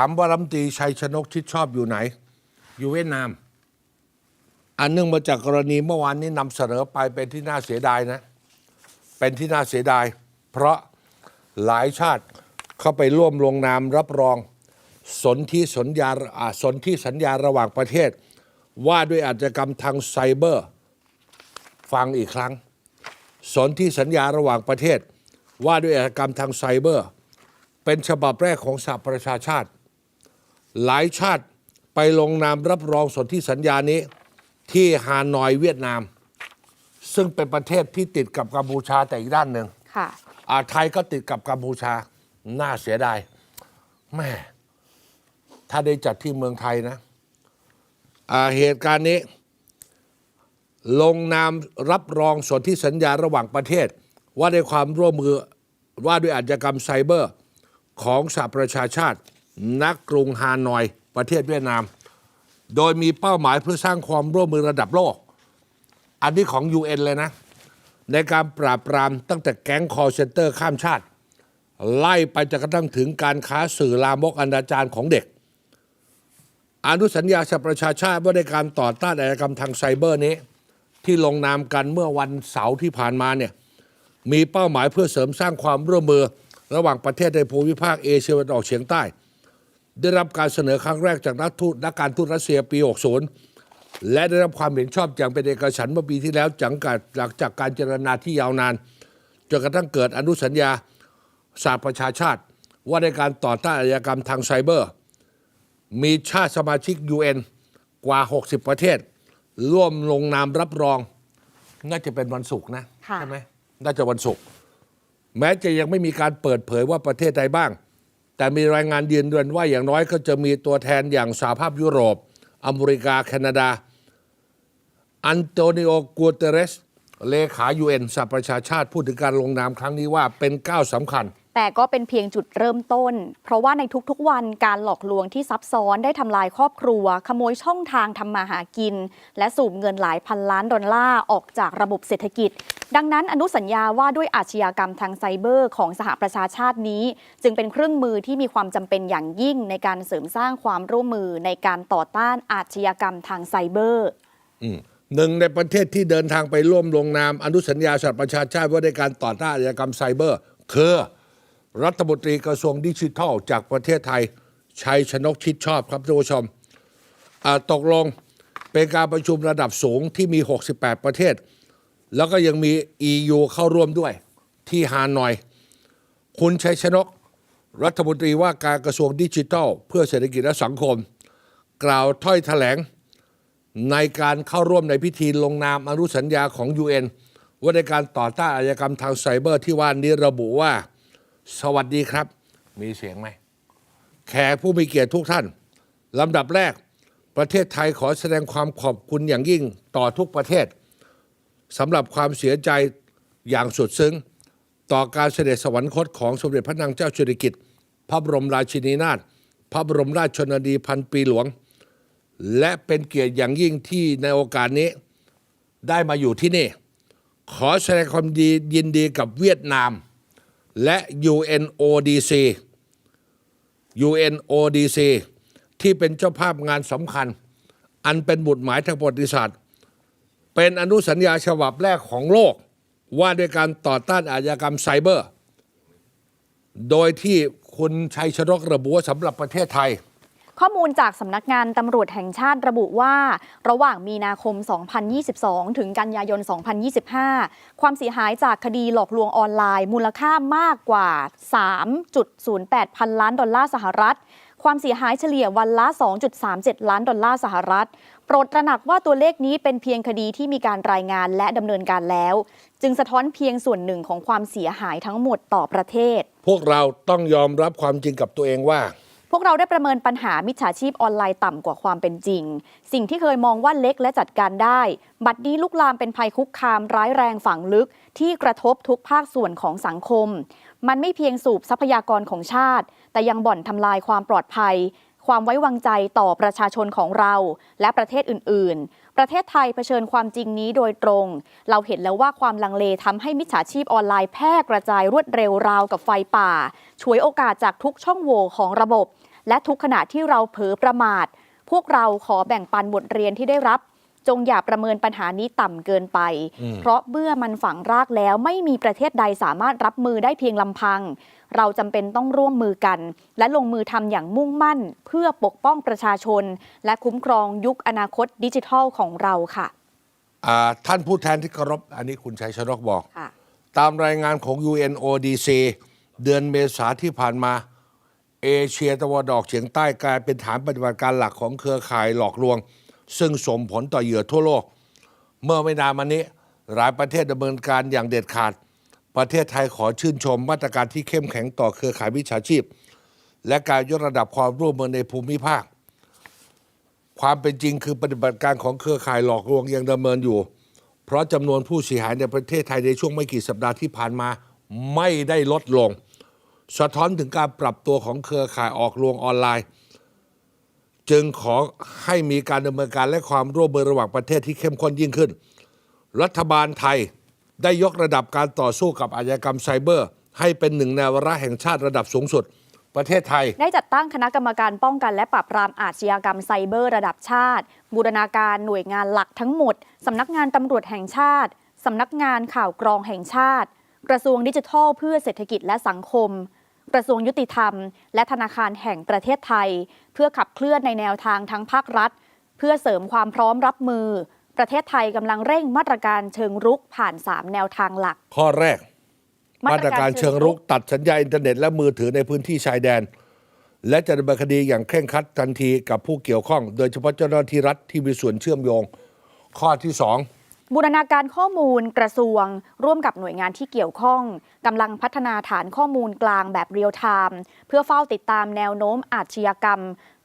ามว่ารัฐมนตรีชัยชนกชิดชอบอยู่ไหน อยู่เวียดนาม อันเนื่องมาจากกรณีเมื่อวานนี้นำเสนอไปเป็นที่น่าเสียดายนะ เป็นที่น่าเสียดาย เพราะหลายชาติเข้าไปร่วมลงนามรับรองสนที่สัญญาอ่าสนที่สัญญาระหว่างประเทศ ว่าด้วยอาชญากรรมทางไซเบอร์ ฟังอีกครั้ง สนที่สัญญาระหว่างประเทศ ว่าด้วยอาชญากรรมทางไซเบอร์ เป็นฉบับแรกของสหประชาชาติ หลายชาติไปลงนามรับรองสนธิสัญญานี้ ที่ฮานอยเวียดนาม ซึ่งเป็นประเทศที่ติดกับกัมพูชาแต่อีกด้านหนึ่งค่ะ อาไทยก็ติดกับกัมพูชา น่าเสียดายแม่ถ้าได้จัดที่เมืองไทยนะอ่าเหตุการณ์นี้ ลงนามรับรองสนธิสัญญาระหว่างประเทศ ว่าด้วยความร่วมมือว่าด้วยอาชญากรรมไซเบอร์ของสหประชาชาติ นักกรุงฮานอย ประเทศเวียดนาม โดยมีเป้าหมายเพื่อสร้างความร่วมมือระดับโลก อันนี้ของ UN เลยนะ ในการปราบปรามตั้งแต่แก๊งคอร์เซนเตอร์ข้ามชาติ ไล่ไปจนกระทั่งถึงการค้าสื่อลามกอนาจารของเด็ก อนุสัญญาสหประชาชาติว่าในการต่อต้านอาชญากรรมทางไซเบอร์นี้ ที่ลงนามกันเมื่อวันเสาร์ที่ผ่านมาเนี่ยมีเป้าหมายเพื่อเสริมสร้างความร่วมมือระหว่างประเทศในภูมิภาคเอเชียตะวันออกเฉียงใต้ ได้รับการเสนอครั้งแรกจากนักทูตนักการทูตรัสเซียปี 60 และได้รับความเห็นชอบอย่างเป็นเอกฉันท์เมื่อปีที่แล้วจังกัดหลังจากการเจรนาที่ยาวนานจนกระทั่งเกิดอนุสัญญาสหประชาชาติ ว่าในการต่อต้านอาชญากรรมทางไซเบอร์ มีชาติสมาชิก UN กว่า 60 ประเทศ ร่วมลงนามรับรอง น่าจะเป็นวันศุกร์นะค่ะใช่ไหมน่าจะวันศุกร์แม้จะยังไม่มีการเปิดเผยว่าประเทศใดบ้าง แต่มีรายงานยืนยันว่าอย่างน้อยก็จะมีตัวแทนอย่างสหภาพยุโรป อเมริกา แคนาดา อันโตนิโอกัวเตเรส เลขายูเอ็นสหประชาชาติ พูดถึงการลงนามครั้งนี้ว่าเป็นก้าวสำคัญ แต่ก็เป็นเพียงจุดเริ่มต้น เพราะว่าในทุกๆวันการหลอกลวงที่ซับซ้อนได้ทำลายครอบครัว ขโมยช่องทางทำมาหากิน และสูบเงินหลายพันล้านดอลลาร์ออกจากระบบเศรษฐกิจ ดังนั้นอนุสัญญาว่าด้วยอาชญากรรมทางไซเบอร์ของสหประชาชาตินี้ จึงเป็นเครื่องมือที่มีความจำเป็นอย่างยิ่งในการเสริมสร้างความร่วมมือในการต่อต้านอาชญากรรมทางไซเบอร์หนึ่งในประเทศที่เดินทางไปร่วมลงนามอนุสัญญาสหประชาชาติว่าในการต่อต้านอาชญากรรมไซเบอร์คือ รัฐมนตรีกระทรวงดิจิทัล จากประเทศไทยชัยชนกชิดชอบครับท่านผู้ชมตกลงเป็นการประชุมระดับสูงที่มี 68 ประเทศ แล้วก็ยังมี EU เข้าร่วมด้วยที่ฮานอย คุณชัยชนก รัฐมนตรีว่าการกระทรวงดิจิทัล เพื่อเศรษฐกิจและสังคม กล่าวถ้อยแถลง ในการเข้าร่วมในพิธีลงนามอนุสัญญาของ UN ว่าในการต่อต้านอาชญากรรมทางไซเบอร์ที่ว่านี้ระบุว่า สวัสดีครับ มีเสียงไหม แขกผู้มีเกียรติทุกท่าน ลำดับแรก ประเทศไทยขอแสดงความขอบคุณอย่างยิ่งต่อทุกประเทศสำหรับความเสียใจอย่างสุดซึ้ง ต่อการเสด็จสวรรคตของสมเด็จพระนางเจ้าสิริกิติ์พระบรมราชินีนาถพระบรมราชชนนีพันปีหลวง และเป็นเกียรติอย่างยิ่งที่ในโอกาสนี้ได้มาอยู่ที่นี่ ขอแสดงความดียินดีกับเวียดนาม และ UNODC UNODC ที่เป็นเจ้าภาพงานสำคัญ อันเป็นบุตรหมายทางประวัติศาสตร์ เป็นอนุสัญญาฉบับแรกของโลก ว่าด้วยการต่อต้านอาชญากรรมไซเบอร์ โดยที่คุณชัยชนกระบุว่าสำหรับประเทศไทย ข้อมูลจากสำนักงานตำรวจแห่งชาติระบุว่า ระหว่างมีนาคม 2022 ถึงกันยายน 2025 ความเสียหายจากคดีหลอกลวงออนไลน์ มูลค่ามากกว่า 3.08 พันล้านดอลลาร์สหรัฐ ความเสียหายเฉลี่ยวันละ 2.37 ล้านดอลลาร์สหรัฐ โปรดตระหนักว่าตัวเลขนี้เป็นเพียงคดีที่มีการรายงานและดำเนินการแล้ว จึงสะท้อนเพียงส่วนหนึ่งของความเสียหายทั้งหมดต่อประเทศ พวกเราต้องยอมรับความจริงกับตัวเองว่า พวกเราได้ประเมินปัญหามิจฉาชีพออนไลน์ต่ำกว่าความเป็นจริง สิ่งที่เคยมองว่าเล็กและจัดการได้ บัดนี้ลุกลามเป็นภัยคุกคามร้ายแรงฝังลึก ที่กระทบทุกภาคส่วนของสังคม มันไม่เพียงสูบทรัพยากรของชาติ แต่ยังบ่อนทำลายความปลอดภัย ความไว้วางใจต่อประชาชนของเรา และประเทศอื่น ๆ ประเทศไทยเผชิญความจริงนี้โดยตรง เราเห็นแล้วว่าความลังเลทำให้มิจฉาชีพออนไลน์แพร่กระจายรวดเร็วราวกับไฟป่าช่วยโอกาสจากทุกช่องโหว่ของระบบ และทุกขณะที่เราเผลอประมาท พวกเราขอแบ่งปันบทเรียนที่ได้รับ จงอย่าประเมินปัญหานี้ต่ำเกินไปอืมเพราะเมื่อมันฝังรากแล้วไม่มีประเทศใดสามารถรับมือได้เพียงลำพัง เราจำเป็นต้องร่วมมือกัน และลงมือทำอย่างมุ่งมั่น เพื่อปกป้องประชาชน และคุ้มครองยุคอนาคตดิจิทัลของเราค่ะอ่าท่านผู้แทนที่เคารพอันนี้คุณชัยชนกบอกค่ะตามรายงานของ UNODC เดือนเมษาที่ผ่านมา เอเชียตะวันออกเฉียงใต้กลายเป็นฐานปฏิบัติการหลักของเครือข่ายหลอกลวง ซึ่งส่งผลต่อเหยื่อทั่วโลก เมื่อไม่นานมานี้ หลายประเทศดำเนินการอย่างเด็ดขาด ประเทศไทยขอชื่นชมมาตรการที่เข้มแข็งต่อเครือข่ายวิชาชีพ และการยกระดับความร่วมมือในภูมิภาค ความเป็นจริงคือปฏิบัติการของเครือข่ายหลอกลวงยังดำเนินอยู่ เพราะจำนวนผู้เสียหายในประเทศไทยในช่วงไม่กี่สัปดาห์ที่ผ่านมาไม่ได้ลดลง สะท้อนถึงการปรับตัวของเครือข่ายออกลวงออนไลน์ จึงขอให้มีการดำเนินการและความร่วมมือระหว่างประเทศที่เข้มข้นยิ่งขึ้น รัฐบาลไทยได้ยกระดับการต่อสู้กับอาชญากรรมไซเบอร์ ให้เป็นหนึ่งในวาระแห่งชาติระดับสูงสุด ประเทศไทย ได้จัดตั้งคณะกรรมการป้องกันและปราบปรามอาชญากรรมไซเบอร์ระดับชาติ บูรณาการหน่วยงานหลักทั้งหมด สำนักงานตำรวจแห่งชาติ สำนักงานข่าวกรองแห่งชาติ กระทรวงดิจิทัลเพื่อเศรษฐกิจและสังคม กระทรวงยุติธรรม และธนาคารแห่งประเทศไทย เพื่อขับเคลื่อนในแนวทางทั้งภาครัฐ เพื่อเสริมความพร้อมรับมือ ประเทศไทยกำลังเร่งมาตรการเชิงรุกผ่าน 3 แนวทางหลัก ข้อแรก มาตรการเชิงรุกตัดสัญญาอินเทอร์เน็ตและมือถือในพื้นที่ชายแดน และจะดำเนินคดีอย่างเคร่งครัดทันทีกับผู้เกี่ยวข้อง โดยเฉพาะเจ้าหน้าที่รัฐที่มีส่วนเชื่อมโยง ข้อที่สอง บูรณาการข้อมูลกระทรวง ร่วมกับหน่วยงานที่เกี่ยวข้องกำลังพัฒนาฐานข้อมูลกลางแบบเรียลไทม์เพื่อเฝ้าติดตามแนวโน้มอาชญากรรม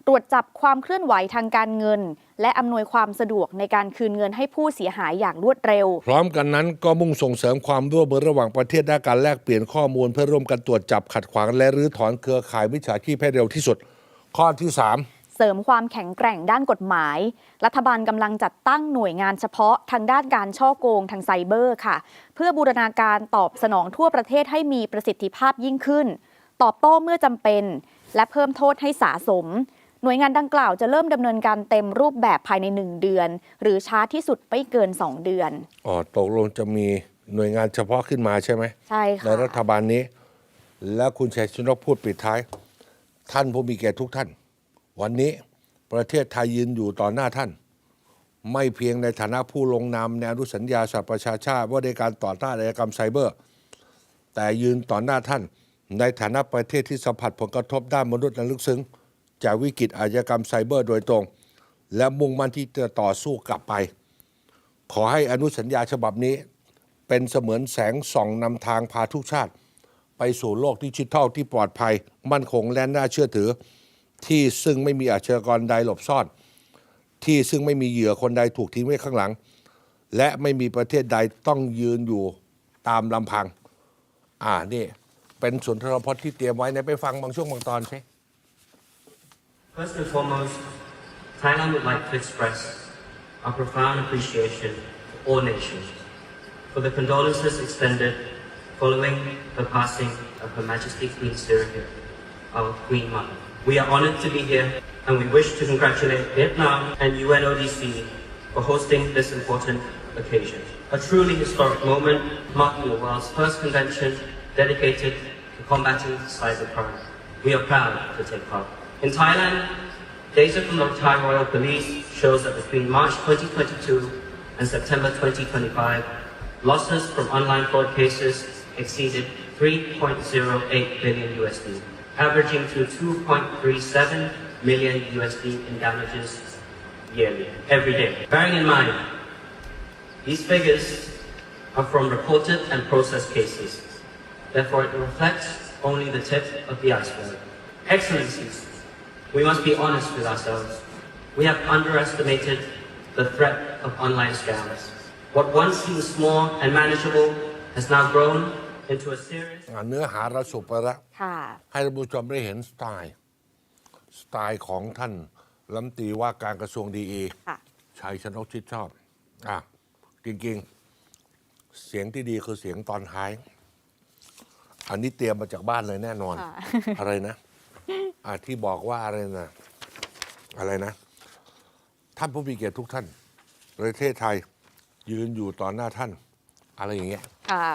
ตรวจจับความเคลื่อนไหวทางการเงิน และอำนวยความสะดวกในการคืนเงินให้ผู้เสียหายอย่างรวดเร็ว พร้อมกันนั้นก็มุ่งส่งเสริมความร่วมมือระหว่างประเทศด้านการแลกเปลี่ยนข้อมูลเพื่อร่วมกันตรวจจับขัดขวางและรื้อถอนเครือข่ายมิจฉาชีพให้เร็วที่สุด ข้อที่สาม ริมความแข็งแกร่งด้านกฎหมาย รัฐบาลกำลังจัดตั้งหน่วยงานเฉพาะทางด้านการช่อโกงทางไซเบอร์ค่ะ เพื่อบูรณาการตอบสนองทั่วประเทศให้มีประสิทธิภาพยิ่งขึ้น ตอบโต้เมื่อจำเป็น และเพิ่มโทษให้สะสม หน่วยงานดังกล่าวจะเริ่มดำเนินการเต็มรูปแบบภายใน 1 เดือน หรือช้าที่สุดไม่เกิน 2 เดือนอ๋อตกลงจะมีหน่วยงานเฉพาะขึ้นมาใช่ไหมใช่ในค่ะรัฐบาลนี้ แล้วคุณชัยชนกพูดปิดท้าย ท่านผู้มีเกียรติทุกท่าน วันนี้ประเทศไทยยืนอยู่ต่อหน้าท่าน ไม่เพียงในฐานะผู้ลงนามในอนุสัญญาสหประชาชาติว่าในการต่อต้านอาชญากรรมไซเบอร์ แต่ยืนต่อหน้าท่าน ในฐานะประเทศที่สัมผัสผลกระทบด้านมนุษย์นั้นลึกซึ้งจากวิกฤตอาชญากรรมไซเบอร์โดยตรง และมุ่งมั่นที่จะต่อสู้กลับไป ขอให้อนุสัญญาฉบับนี้ เป็นเสมือนแสงส่องนำทางพาทุกชาติ ไปสู่โลกดิจิทัลที่ปลอดภัย มั่นคงและน่าเชื่อถือ ที่ซึ่งไม่มีอาชญากรใดหลบซ่อน ที่ซึ่งไม่มีเหยื่อคนใดถูกทิ้งไว้ข้างหลัง และไม่มีประเทศใดต้องยืนอยู่ตามลำพัง อ่านี่ เป็นสุนทรพจน์ที่เตรียมไว้นะไปฟังบางช่วงบางตอนใช่ First and foremost, Thailand would like to express our profound appreciation to all nations for the condolences extended following the passing of Her Majesty Queen Sirikit, our Queen Mother. We are honored to be here and we wish to congratulate Vietnam and UNODC for hosting this important occasion. A truly historic moment marking the world's first convention dedicated to combating cybercrime. We are proud to take part. In Thailand, data from the Thai Royal Police shows that between March 2022 and September 2025, losses from online fraud cases exceeded 3.08 billion USD, averaging to 2.37 million USD in damages yearly, every day. Bearing in mind, these figures are from reported and processed cases. Therefore, it reflects only the tip of the iceberg. Excellencies, we must be honest with ourselves. We have underestimated the threat of online scams. What once seemed small and manageable has now grown into a serious อ่าเนื้อหาเราสุปไปแล้วค่ะให้ท่านผู้ชมได้เห็นสไตล์ สไตล์ของท่านรัฐมนตรีว่าการกระทรวงดีเอค่ะชัยชนกชิดชอบ อะ จริง ๆ เสียงที่ดีคือเสียงตอนท้าย อันนี้เตรียมมาจากบ้านเลยแน่นอนค่ะอะไรนะอ่าที่บอกว่าอะไรนะ อะไรนะ ท่านผู้มีเกียรติทุกท่าน ประเทศไทยยืนอยู่ต่อหน้าท่าน อะไรอย่างเงี้ยค่ะ